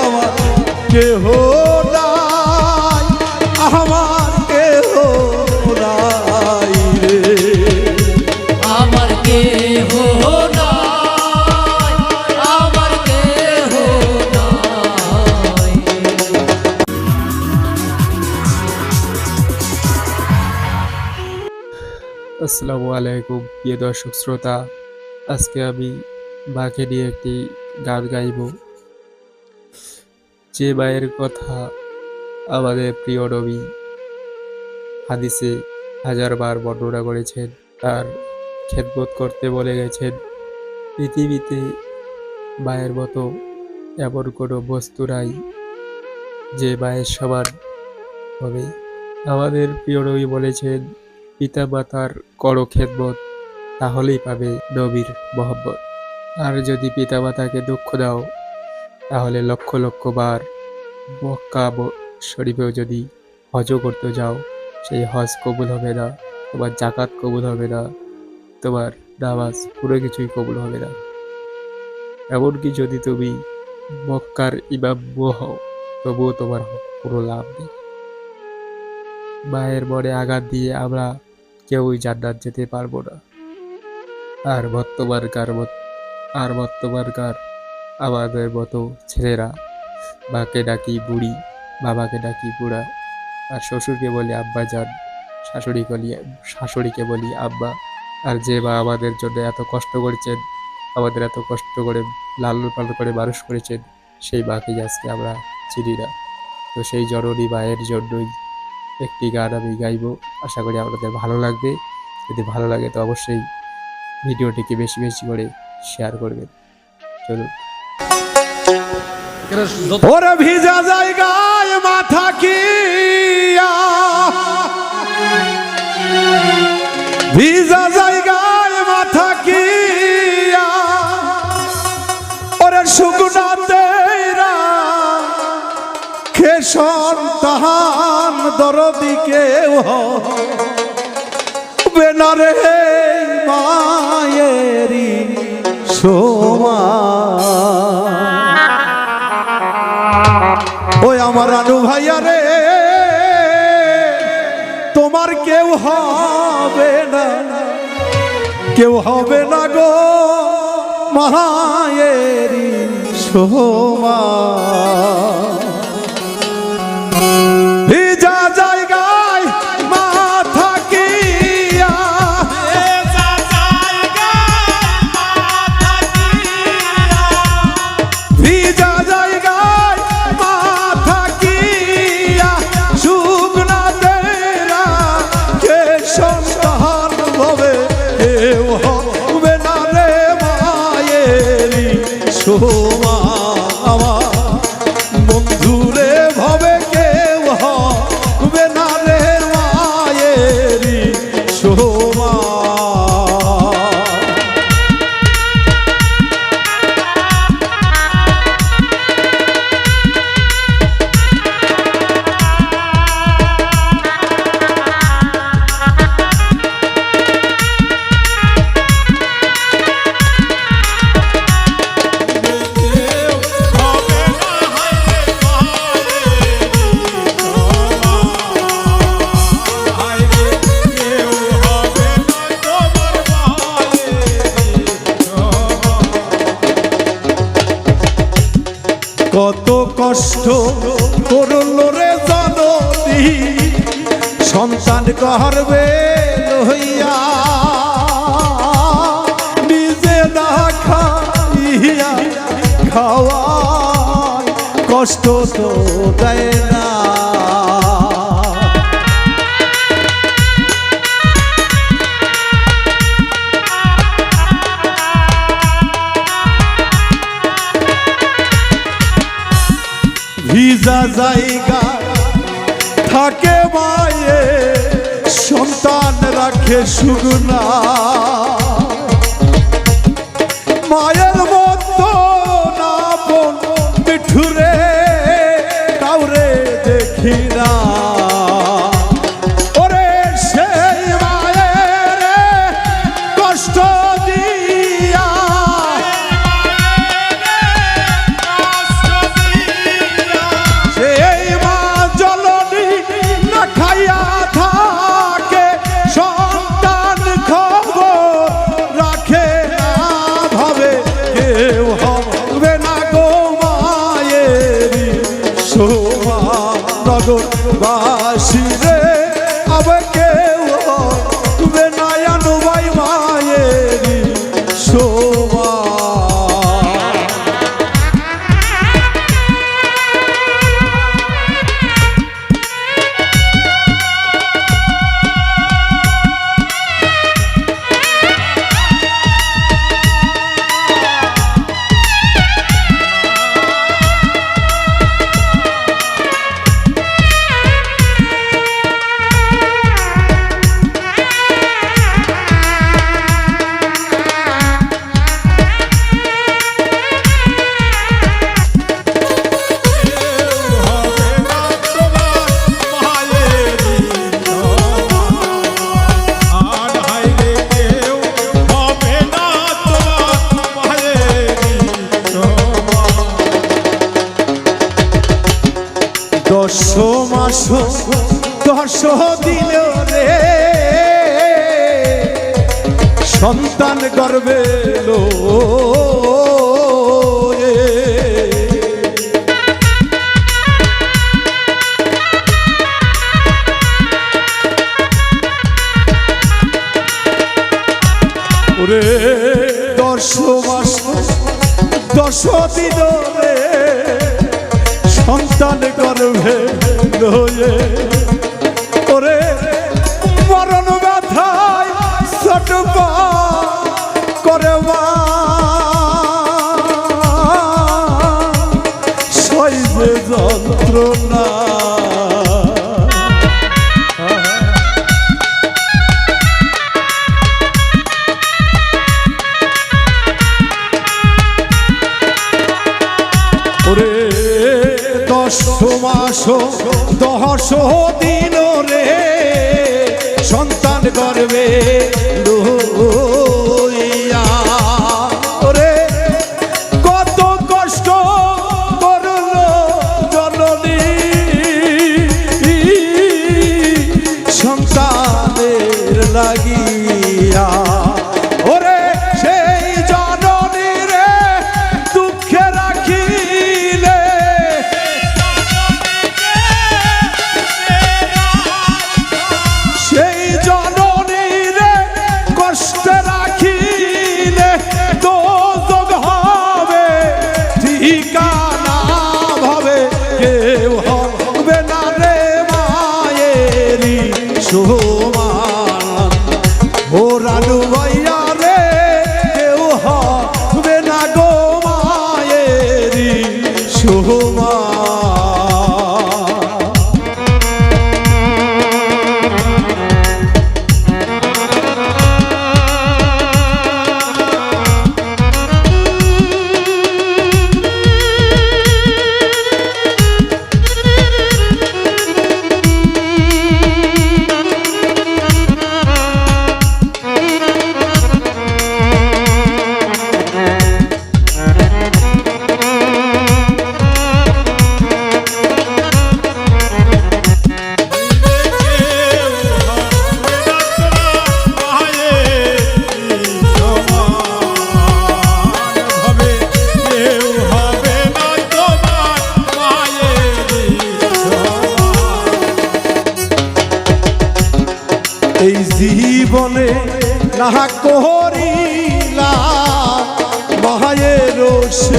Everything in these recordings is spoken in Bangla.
আমার কেহ নাই আমার কেহ নাই রে। আমার কেহ নাই আমার কেহ নাই। আসসালামু আলাইকুম প্রিয় দর্শক শ্রোতা। আজকে আমি মাকে নিয়ে একটি গান গাইব। যে মায়ের কথা আমাদের প্রিয় নবী হাদিসে হাজারবার বর্ণনা করেছেন, তার খেদমত করতে বলে গেছেন, পৃথিবীতে মায়ের মতো এমন কোনো বস্তু নাই যে মায়ের সমান হবে। আমাদের প্রিয় নবী বলেছেন পিতা মাতার করো খেদমত তাহলেই পাবে নবীর মহব্বত। আর যদি পিতা মাতাকে দুঃখ দাও তাহলে লক্ষ লক্ষ বার মক্কা শরীফেও যদি হজও করতে যাও, সেই হজ কবুল হবে না, তোমার জাকাত কবুল হবে না, তোমার নামাজ পুরো কিছুই কবুল হবে না। এমনকি যদি তুমি মক্কার ইমাম হও, তবুও তোমার কোনো লাভ নেই। মায়ের মনে আঘাত দিয়ে আমরা কেউই জান্নাত যেতে পারব না। আর বর্তমানকার আর বর্তমানকার আমাদের মতো ছেলেরা। মাকে ডাকি বুড়ি, বাবাকে ডাকি বুড়া, আর শ্বশুরকে বলি আব্বা যান শাশুড়ি বলি, শাশুড়িকে বলি আব্বা। আর যে মা আমাদের জন্য এত কষ্ট করেছেন, আমাদের এত কষ্ট করে লালন পালন করে মানুষ করেছেন, সেই মাকেই আজকে আমরা চিনি না। তো সেই জননী মায়ের জন্যই একটি গান আমি গাইবো। আশা করি আপনাদের ভালো লাগবে। যদি ভালো লাগে তো অবশ্যই ভিডিওটিকে বেশি বেশি করে শেয়ার করবেন। চলুন। ওরে ভিজা জায়গায় মাথা কি ভিজা জায়গায় মাথা কি ওরে শুকনাতে খে সন্তান দরদিকে বেনারে মায়েরি সোমা। আমার রানু ভাইয়া রে তোমার কেউ হবে না কেউ হবে না গো মহায়ের সোমা। গর্বে লইয়া। নিজে না খাইয়া খাওয়ায় কষ্ট তো দেয় না। ভিজা জায়গা সুগুনা মায়ের দশ মাস দশ দিন রে। সন্তান গর্বে লো দশ মাস দশ দিন রে। সন্তান গর্ভে লয়ে ওরে মরণ ব্যথায় ছটপা করে মা। দশ দিন রে সন্তান গর্বে।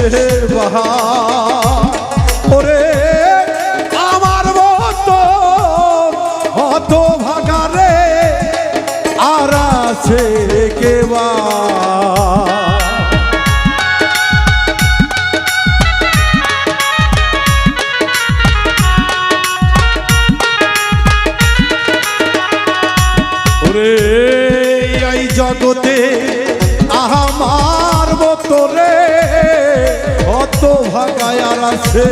সেবা ওরে আমার মতো হত ভাগারে আর আছে কেবা জগতে অত ভাগায় আর আছে।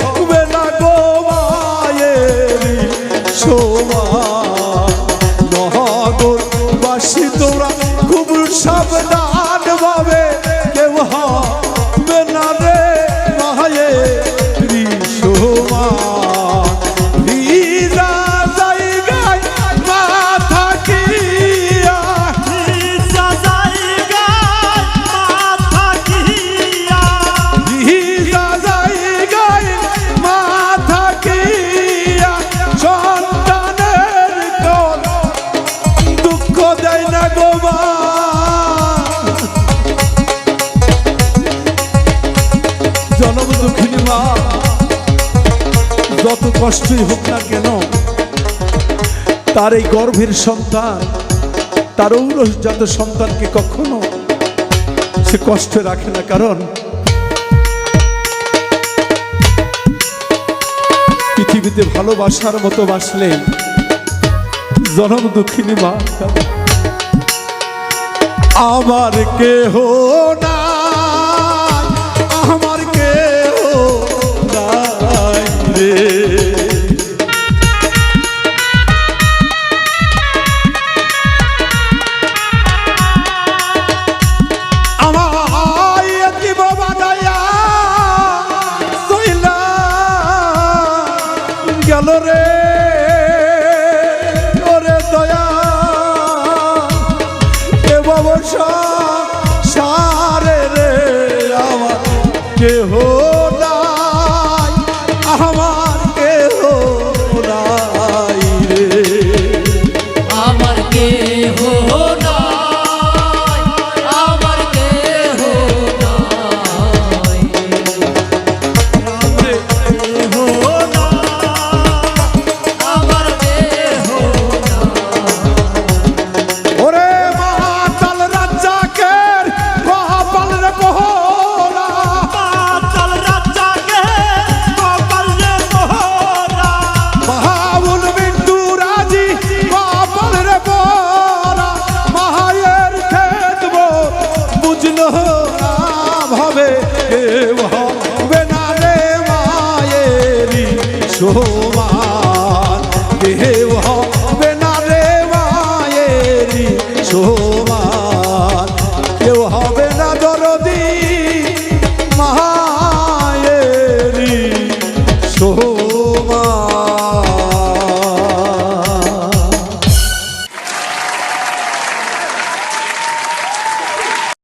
ঠকবে না গো মায়েরি সোমা নগর বাসি তোরা খুব সাবধান ভাবে কষ্টই হোক না কেন, তার এই গর্ভের সন্তান, তার ঔরসজাত সন্তানকে কখনো সে কষ্ট রাখে না। কারণ পৃথিবীতে ভালোবাসার মতো বাসলে জনম দুঃখিনী মা। আমার কেহ না কেহ 说。